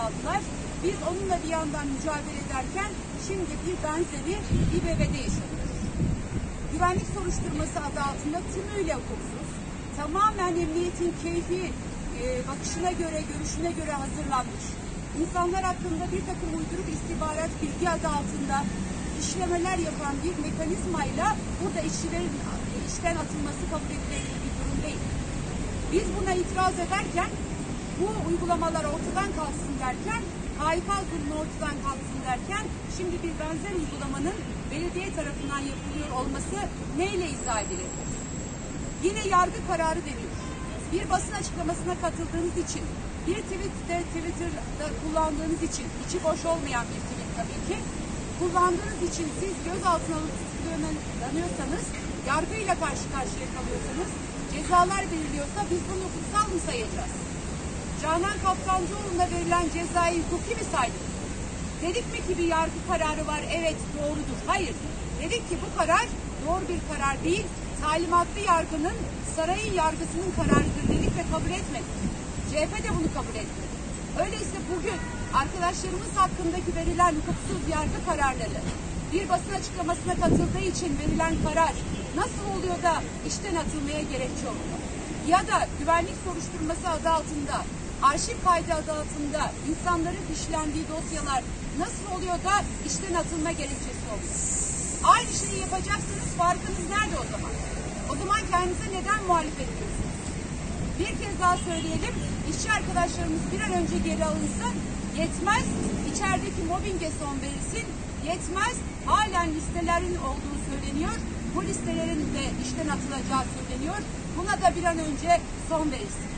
kaldılar. Biz onunla bir yandan mücadele ederken şimdi bir benzeri İBB'de yaşanıyor. Güvenlik soruşturması adı altında tümüyle hukuksuz, tamamen emniyetin keyfi e, bakışına göre, görüşüne göre hazırlanmış, insanlar hakkında bir takım uyduruk istihbarat bilgi adı altında işlemeler yapan bir mekanizmayla burada işçilerin işten atılması kabul edilebilir bir durum değil. Biz buna itiraz ederken bu uygulamalar ortadan kalksın derken KYK zulmü ortadan kalksın derken şimdi bir benzer uygulamanın belediye tarafından yapılıyor olması neyle izah edilir? Yine yargı kararı deniyor. Bir basın açıklamasına katıldığınız için, bir tweette, Twitter'da kullandığınız için, içi boş olmayan bir tweet tabii ki, kullandığınız için siz gözaltına alıp tutuklanıyorsanız, yargıyla karşı karşıya kalıyorsanız, cezalar veriliyorsa biz bunu hukuksal mı sayacağız? Canan Kaptancıoğlu'na verilen cezayı hukuki mi saydık? Dedik mi ki bir yargı kararı var, evet doğrudur. Hayır. Dedik ki bu karar doğru bir karar değil, talimatlı yargının, sarayın yargısının kararıdır dedik ve kabul etmedik. CHP de bunu kabul etmedi. Öyleyse bugün arkadaşlarımız hakkındaki verilen hukuksuz yargı kararları, bir basın açıklamasına katıldığı için verilen karar nasıl oluyor da işten atılmaya gerekçe oluyor? Ya da güvenlik soruşturması adı altında arşiv kaydı adı altında insanların fişlendiği dosyalar nasıl oluyor da işten atılma gerekçesi oluyor? Aynı şeyi yapacaksınız farkınız nerede o zaman? O zaman kendinize neden muhalefet ediyorsunuz? Bir kez daha söyleyelim, işçi arkadaşlarımız bir an önce geri alınsın, yetmez, içerideki mobbinge son verilsin, yetmez, halen listelerin olduğu söyleniyor, bu listelerin de işten atılacağı söyleniyor, buna da bir an önce son verilsin.